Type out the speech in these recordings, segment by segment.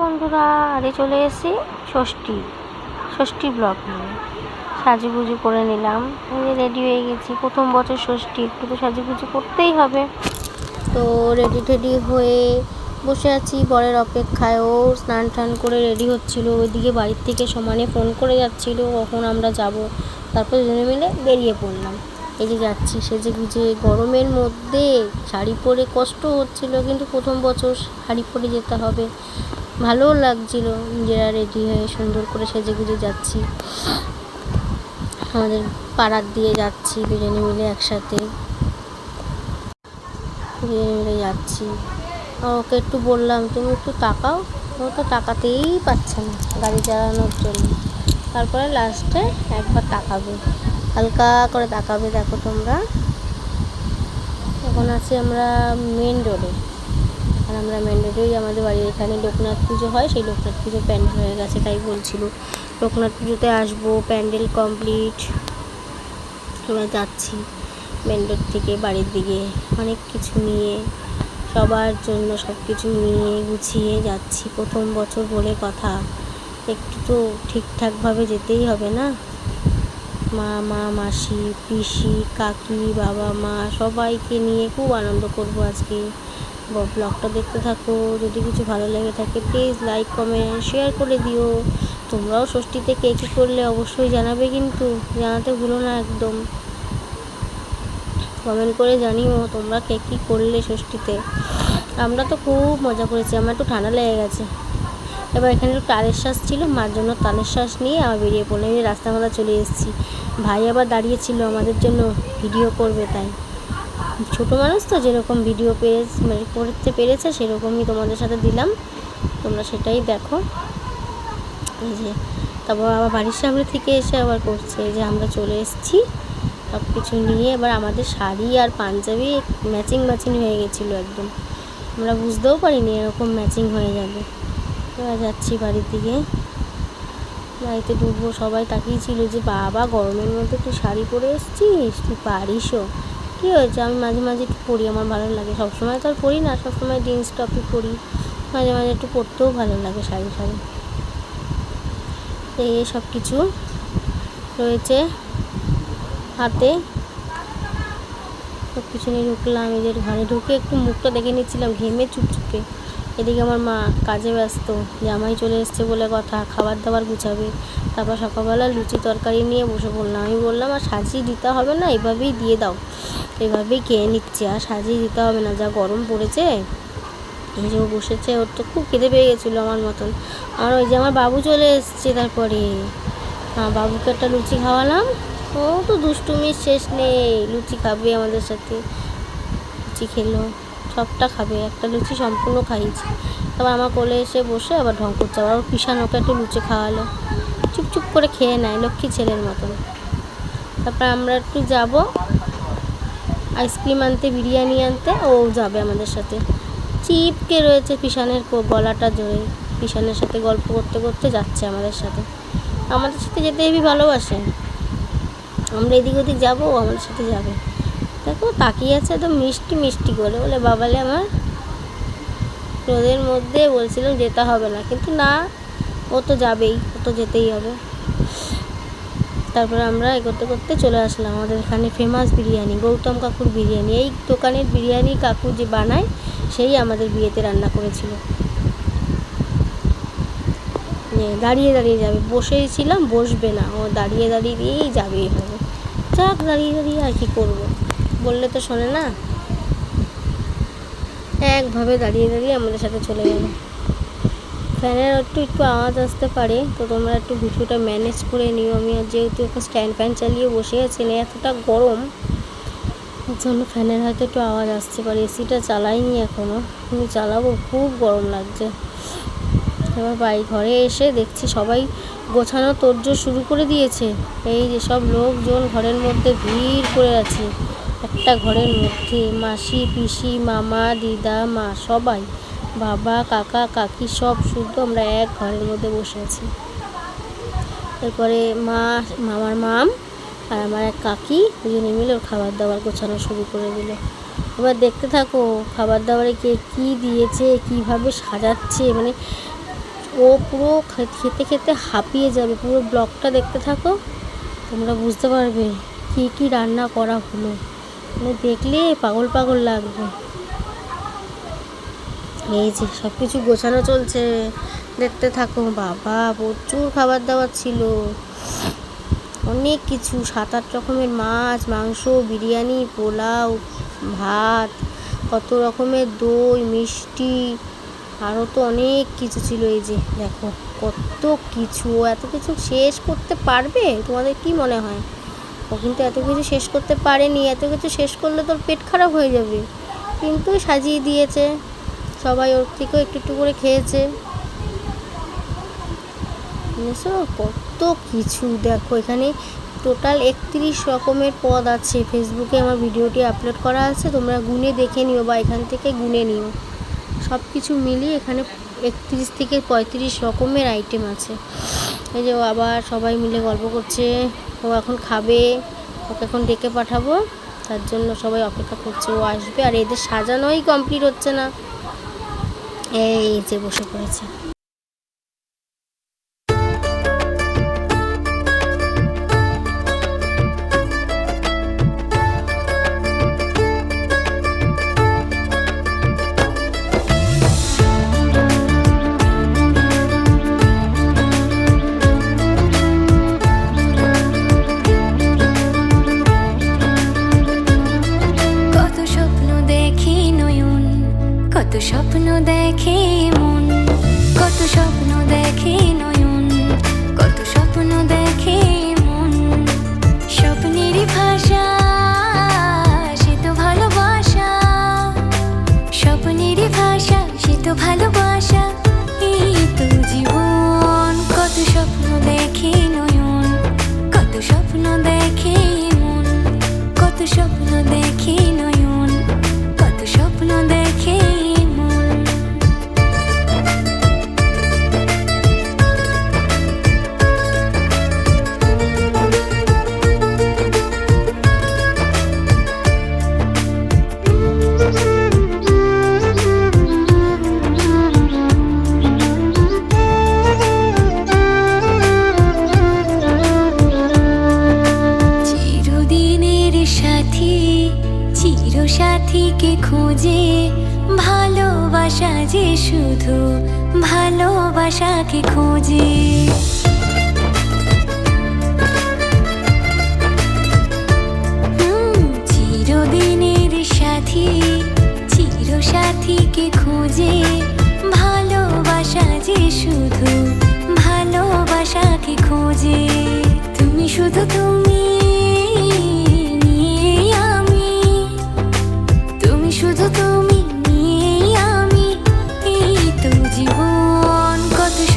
বন্ধুরা আরে চলে এসেছি ষষ্ঠী ষষ্ঠী ব্লগ নিয়ে। সাজুগুজু করে নিলাম। আমি রেডি হয়ে গেছি। প্রথম বছর ষষ্ঠী, একটু তো সাজুগুজু করতেই হবে। তো রেডি টেডি হয়ে বসে আছি, বরের অপেক্ষায়। ও স্নান টান করে রেডি হচ্ছিল। ওইদিকে বাড়ির থেকে সমানে ফোন করে যাচ্ছিল, কখন আমরা যাব। তারপর দুজনে মিলে বেরিয়ে পড়লাম। এই যে যাচ্ছি, সেজে গুজে গরমের মধ্যে শাড়ি পরে কষ্ট হচ্ছিল, কিন্তু প্রথম বছর শাড়ি পরে যেতে হবে। ভালোও লাগছিল নিজেরা রেডি হয়ে সুন্দর করে সেজে গুজে যাচ্ছি। আমাদের পাড়ার দিয়ে যাচ্ছি, দুজনে মিলে একসাথে। দুজনে মিলে যাচ্ছি। ওকে একটু বললাম, তুমি একটু তাকাও। ও তো তাকাতেই পাচ্ছে না গাড়ি চালানোর জন্য। তারপরে লাস্টে একবার তাকাবে। হালকা করে তাকাবে দেখো তোমরা। এখন আছি আমরা মেন রোডে আর আমরা রোডেই আমাদের বাড়ির এখানে লোকনাথ পুজো হয়, সেই লোকনাথ পুজো প্যান্ডেল হয়ে গেছে তাই বলছিল। লোকনাথ পুজোতে আসব, প্যান্ডেল কমপ্লিট আমরা যাচ্ছি রোড থেকে বাড়ির দিকে। অনেক কিছু নিয়ে, সবার জন্য সব কিছু নিয়ে গুছিয়ে যাচ্ছি। প্রথম বছর বলে কথা, একটু তো ঠিকঠাকভাবে যেতেই হবে না? মা মা, মাসি, পিসি, কাকি, বাবা, মা, সবাইকে নিয়ে খুব আনন্দ করব আজকে। ব্লগটা দেখতে থাকো। যদি কিছু ভালো লেগে থাকে প্লিজ লাইক কমেন্ট শেয়ার করে দিও। তোমরাও ষষ্ঠীতে কে কী করলে অবশ্যই জানাবে কিন্তু, জানাতে ভুলো না একদম। কমেন্ট করে জানিও তোমরা কে কী করলে ষষ্ঠীতে। আমরা তো খুব মজা করেছি, আমার একটু ঠান্ডা লেগে গেছে। এবার এখানে একটু তালের শ্বাস ছিল, মার জন্য তালের শ্বাস নিয়ে আমার বেরিয়ে পড়লাম রাস্তার মাথা চলে এসেছি। ভাই আবার দাঁড়িয়েছিল আমাদের জন্য ভিডিও করবে তাই। ছোটো মানুষ তো যেরকম ভিডিও পেয়ে মানে করতে পেরেছে, সেরকমই তোমাদের সাথে দিলাম। তোমরা সেটাই দেখো। এই যে, তারপর আবার বাড়ির সামনে থেকে এসে আবার করছে যে আমরা চলে এসেছি। সব কিছু নিয়ে এবার আমাদের শাড়ি আর পাঞ্জাবি ম্যাচিং ম্যাচিং হয়ে গেছিল একদম। আমরা বুঝতেও পারিনি এরকম ম্যাচিং হয়ে যাবে। এবার যাচ্ছি বাড়ির দিকে। বাড়িতে ঢুকবো সবাই তাকিয়েছিল যে, বাবা, গরমের মধ্যে তুই শাড়ি পরে এসছিস? তুই পারিসও? কী হয়েছে? আমি মাঝে মাঝে একটু পড়ি, আমার ভালো লাগে। সবসময় তো আর পড়ি না, সবসময় জিন্স টপই পড়ি। মাঝে মাঝে একটু পরতেও ভালো লাগে শাড়ি শাড়ি। এই সব কিছু রয়েছে হাতে। সব কিছু নিয়ে ঢুকলাম এদের ঘরে ঢুকে একটু মুখটা দেখে নিচ্ছিলাম, ঘেমে চুপচুপে। এদিকে আমার মা কাজে ব্যস্ত, জামাই চলে এসছে বলে কথা, খাবার দাবার গুছাবে। তারপর সকালবেলা লুচি তরকারি নিয়ে বসে পড়লাম। আমি বললাম, আর সাজিয়ে দিতে হবে না, এভাবেই দিয়ে দাও। এভাবেই খেয়ে নিচ্ছে, আর সাজিয়ে দিতে হবে না, যা গরম পড়েছে। এই যে বসেছে, ওর তো খুব খিদে পেয়ে গেছিল আমার মতন। আর ওই যে আমার বাবু চলে এসছে তারপরে। হ্যাঁ বাবুকে একটা লুচি খাওয়ালাম। ও তো দুষ্টুমির শেষ নেই, লুচি খাবে আমাদের সাথে। লুচি খেলো। সবটা খাবে। একটা লুচি সম্পূর্ণ খাইয়েছি। তারপর আমার কোলে এসে বসে আবার ঢং করছে। আবার ওর পিসান ওকে একটু লুচি খাওয়ালো। চুপচুপ করে খেয়ে নেয়, লক্ষ্মী ছেলের মতন। তারপর আমরা একটু যাব আইসক্রিম আনতে, বিরিয়ানি আনতে। ও যাবে আমাদের সাথে। চিপকে রয়েছে পিসানের গলাটা জোরে। পিসানের সাথে গল্প করতে করতে যাচ্ছে আমাদের সাথে। আমাদের সাথে যেতে হেবি ভালোবাসে। আমরা এদিক ওদিক যাব আমাদের সাথে যাবে। দেখো তাকিয়ে আছে একদম মিষ্টি মিষ্টি করে। বলে বাবালে আমার রোদের মধ্যে বলছিলাম যেতে হবে না। কিন্তু না, ও তো যাবেই, ও তো যেতেই হবে। তারপরে আমরা এ করতে করতে চলে আসলাম আমাদের এখানে ফেমাস বিরিয়ানি, গৌতম কাকুর বিরিয়ানি। এই দোকানের বিরিয়ানি কাকু যে বানায়, সেই আমাদের বিয়েতে রান্না করেছিল। দাঁড়িয়ে দাঁড়িয়ে যাবে, বসেই ছিলাম, বসবে না। ও দাঁড়িয়ে দাঁড়িয়ে দিয়েই যাবে এভাবে। যাক, দাঁড়িয়ে দাঁড়িয়ে আর কি করব। বললে তো শোনে না? একভাবে দাঁড়িয়ে দাঁড়িয়ে আমাদের সাথে চলে গেল। ফ্যানের একটু একটু আওয়াজ আসতে পারে, তো তোমরা একটু ভিডিওটা ম্যানেজ করে নিও। আমি যেহেতু এখন স্ট্যান্ড ফ্যান চালিয়ে বসে আছি না এতটা গরম জন্য ফ্যানের হয়তো একটু আওয়াজ আসতে পারে। এসিটা চালাইনি এখনও আমি চালাবো, খুব গরম লাগছে। এবার বাড়ি ঘরে এসে দেখছি সবাই গোছানো তোড়জোড় শুরু করে দিয়েছে। এই যে সব লোকজন ঘরের মধ্যে ভিড় করে আছে। একটা ঘরের মধ্যে মাসি, পিসি, মামা, দিদা, মা সবাই, বাবা, কাকা, কাকি সব শুধু আমরা এক ঘরের মধ্যে বসে আছি। এরপরে মা, মামার মাম আর আমার এক কাকি দুজনে মিলে ওর খাবার দাবার গোছানো শুরু করে দিল। এবার দেখতে থাকো খাবার দাবারে কে কী দিয়েছে, কীভাবে সাজাচ্ছে মানে ও পুরো খেতে খেতে হাঁপিয়ে যাবে, পুরো ব্লগটা দেখতে থাকো, তোমরা বুঝতে পারবে কি কি রান্না করা হলো। দেখলে পাগল পাগল লাগবে। এই যে সব কিছু গোছানো চলছে, দেখতে থাকো, বাবা প্রচুর খাবার দাবার ছিল। অনেক কিছু সাত আট রকমের মাছ, মাংস, বিরিয়ানি, পোলাও, ভাত, কত রকমের দই, মিষ্টি আরও তো অনেক কিছু ছিল এই যে, দেখো কত কিছু, এত কিছু শেষ করতে পারবে? তোমাদের কি মনে হয়? ও কিন্তু এত কিছু শেষ করতে পারেনি, এত কিছু শেষ করলে তোর পেট খারাপ হয়ে যাবে। কিন্তু সাজিয়ে দিয়েছে, সবাই ওর থেকেও একটু একটু করে খেয়েছে। কত কিছু দেখো, এখানে টোটাল একত্রিশ রকমের পদ আছে। ফেসবুকে আমার ভিডিওটি আপলোড করা আছে, তোমরা গুনে দেখে নিও বা এখান থেকে গুনে নিও। সব কিছু মিলিয়ে এখানে একত্রিশ থেকে পঁয়ত্রিশ রকমের আইটেম আছে। এই যে ও আবার সবাই মিলে গল্প করছে। ও এখন খাবে, ওকে এখন ডেকে পাঠাবো। তার জন্য সবাই অপেক্ষা করছে, ও আসবে। আর এদের সাজানোই কমপ্লিট হচ্ছে না। এই যে বসে পড়েছে। তো ভালোবাসা, এই তো জীবন। কত স্বপ্ন দেখে নয়ন, কত স্বপ্ন দেখে মন, কত স্বপ্ন দেখে নয়ন।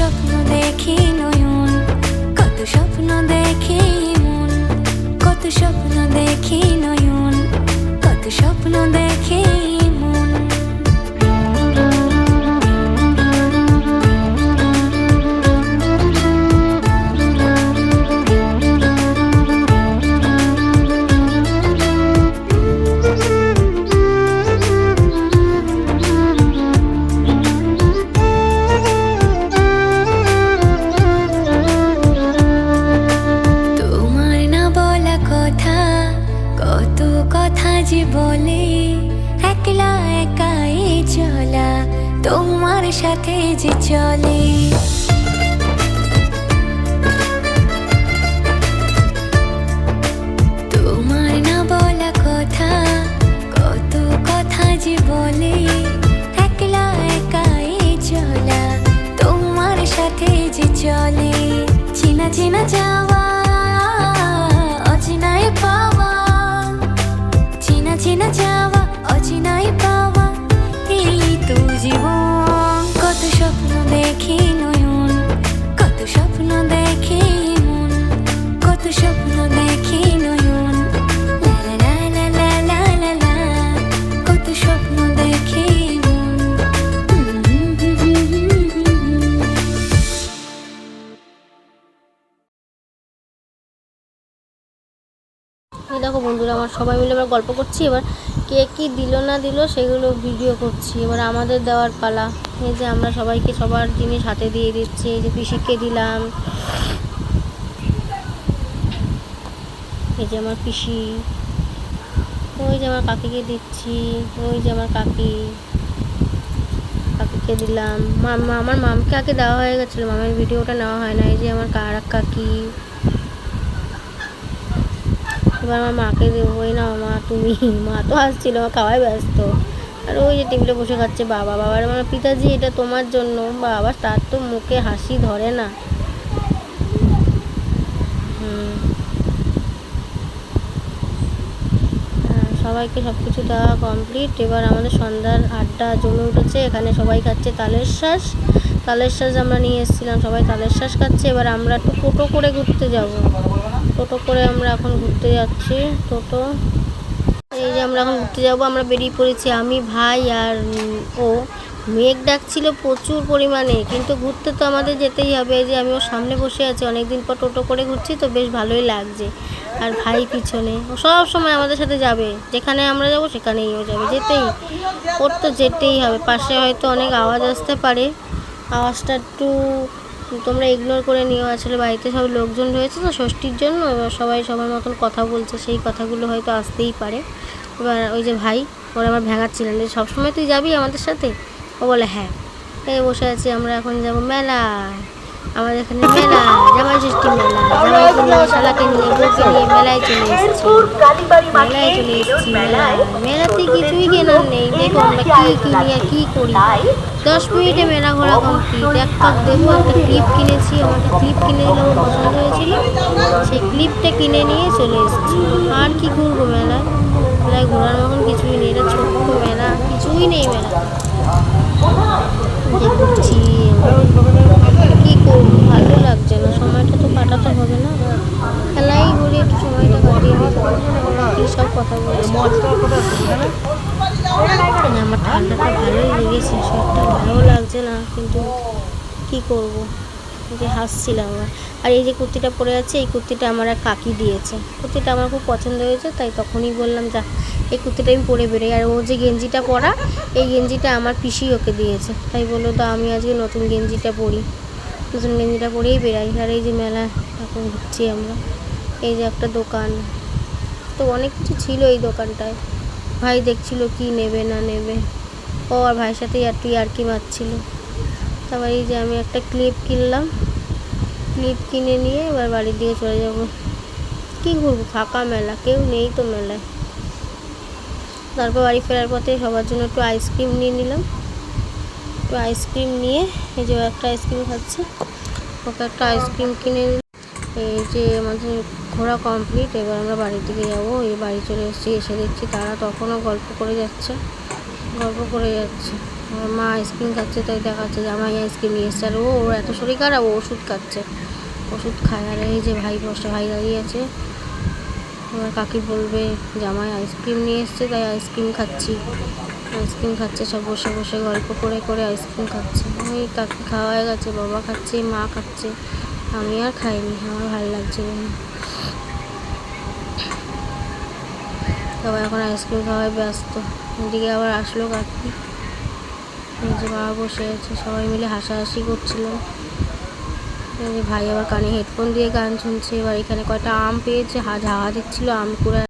স্বপ্ন দেখি নয়ন, কত স্বপ্ন দেখি মন, কত স্বপ্ন দেখি নয়ন, কত স্বপ্ন দেখি মন। চলে চেনা চেনা যাওয়া সবাই মিলে এবার গল্প করছি, এবার কে কী দিল না দিল সেগুলো ভিডিও করছি। এবার আমাদের দেওয়ার পালা, এই যে আমরা সবাইকে সবার জিনিস হাতে দিয়ে দিচ্ছি, এই যে পিসিকে দিলাম। এই যে আমার পিসি, ওই যে আমার কাকিকে দিচ্ছি, ওই যে আমার কাকি, কাকিকে দিলাম। মামা, আমার মামকে আগে দেওয়া হয়ে গেছিল, মামের ভিডিওটা নেওয়া হয় না এই যে আমার আর এক কাকি। এবার আমার মাকে দেবো ওই না মা তুমি মা তো আসছিল আমার খাওয়াই ব্যস্ত। আর ওই যে টেবিলে বসে খাচ্ছে বাবা। বাবার আমার পিতাজি এটা তোমার জন্য। বাবা তার তো মুখে হাসি ধরে না। হ্যাঁ, সবাইকে সব কিছু দেওয়া কমপ্লিট এবার আমাদের সন্ধ্যার আড্ডা জমে উঠেছে। এখানে সবাই খাচ্ছে তালের শ্বাস তালের শ্বাস আমরা নিয়ে এসেছিলাম। সবাই তালের শ্বাস খাচ্ছে। এবার আমরা একটু টোটো করে ঘুরতে যাব। টোটো করে আমরা এখন ঘুরতে যাচ্ছি, টোটো। এই যে আমরা এখন ঘুরতে যাব, আমরা বেরিয়ে পড়েছি। আমি, ভাই আর ও। মেঘ ডাকছিল প্রচুর পরিমাণে, কিন্তু ঘুরতে তো আমাদের যেতেই হবে। এই যে আমি ওর সামনে বসে আছি, অনেকদিন পর টোটো করে ঘুরছি, তো বেশ ভালোই লাগছে। আর ভাই পিছনে, ও সব সময় আমাদের সাথে যাবে। যেখানে আমরা যাব, সেখানেই ও যাবে। যেতেই, ওর তো যেতেই হবে। পাশে হয়তো অনেক আওয়াজ আসতে পারে। আওয়াজটা একটু তোমরা ইগনোর করে নিও। আসলে বাড়িতে সব লোকজন রয়েছে তো ষষ্ঠীর জন্য সবাই সবার মতন কথা বলছে, সেই কথাগুলো হয়তো আসতেই পারে। এবার ওই যে ভাই, ওরা আমার ভেঙাচ্ছিলেন। যে সবসময় তুই যাবি আমাদের সাথে? ও বলে হ্যাঁ। এই বসে আছি, আমরা এখন যাব মেলায়। আমাদের এখানে মেলা জামাই ষষ্ঠী মেলা জামাইকে নিয়ে শালাকে নিয়ে বউকে নিয়ে মেলায় চলে এসেছি। মেলায় চলে এসেছি মেলাতে কিছুই কেনার নেই। দেখো আমরা কী কিনি আর কী করি। দশ মিনিটে মেলা ঘোরা কমপ্লিট একটা দেবো একটা ক্লিপ কিনেছি। আমাকে ক্লিপ কিনে দিলে, আমার পছন্দ হয়েছিল। সেই ক্লিপটা কিনে নিয়ে চলে এসেছি। আর কি ঘুরবো মেলায়? মেলায় ঘোরার মতন কিছুই নেই। এটা ছোট্ট মেলা। কিছুই নেই মেলা কি করব ভালো লাগছে না। সময়টা তো কাটাতে হবে না। খেলাই ঘুরে একটু সময়টা কাটিয়ে হবে। সব কথা বলছি। আমার ঠান্ডাটা ভালোই লেগেছে শরীরটা ভালো লাগছে না কিন্তু কি করব? যে হাসছিলাম আমার আর এই যে কুর্তিটা পরে আছে এই কুর্তিটা আমার এক কাকি দিয়েছে। কুর্তিটা আমার খুব পছন্দ হয়েছে তাই তখনই বললাম যা এই কুর্তিটা আমি পরে বেরোই। আর ও যে গেঞ্জিটা পরা এই গেঞ্জিটা আমার পিসি ওকে দিয়েছে। তাই বলল তো আমি আজকে নতুন গেঞ্জিটা পরি। নতুন গেঞ্জিটা পরেই বেরাই আর এই যে মেলা এখন ঘুরছি আমরা, এই যে একটা দোকান। তো অনেক কিছু ছিল এই দোকানটায়। ভাই দেখছিল কি নেবে না নেবে। ও আর ভাইয়ের সাথেই আর সাথে আর কি মারছিল তারপর এই যে আমি একটা ক্লিপ কিনলাম। ক্লিপ কিনে নিয়ে এবার বাড়ির দিকে চলে যাব। কি ঘুরবো? ফাঁকা মেলা, কেউ নেই তো মেলায়। তারপর বাড়ি ফেরার পথে সবার জন্য একটু আইসক্রিম নিয়ে নিলাম। একটু আইসক্রিম নিয়ে, এই যে একটা আইসক্রিম খাচ্ছে। ওকে একটা আইসক্রিম কিনে। এই যে আমাদের ঘোরা কমপ্লিট এবার আমরা বাড়ির দিকে যাব। এই বাড়ি চলে এসেছি, এসে দেখছি তারা তখনও গল্প করে যাচ্ছে। গল্প করে যাচ্ছে। আমার মা আইসক্রিম খাচ্ছে, তাই দেখাচ্ছে যে আমার আইসক্রিম নিয়ে এসছে। আর ও, ওর এত শরীর খারাপ, ও ওষুধ খাচ্ছে। ওষুধ খায়, আর এই যে ভাই বসে, ভাই দাঁড়িয়ে আছে। আমার কাকি বলবে, জামাই আইসক্রিম নিয়ে এসছে, তাই আইসক্রিম খাচ্ছি। আইসক্রিম খাচ্ছে, সব বসে বসে গল্প করে করে আইসক্রিম খাচ্ছে। ওই কাকি খাওয়া হয়ে গেছে, বাবা খাচ্ছে, মা খাচ্ছে। আমি আর খাইনি, আমার ভালো লাগছে না। সবাই এখন আইসক্রিম খাওয়ায় ব্যস্ত। এদিকে আবার আসলো কাকি। যে বাবা বসে আছে, সবাই মিলে হাসাহাসি করছিলাম ভাই আবার কানে হেডফোন দিয়ে গান শুনছে, এবার এখানে কয়টা আম পেয়েছে হা ঝাহা দিচ্ছিল, আম কুড়া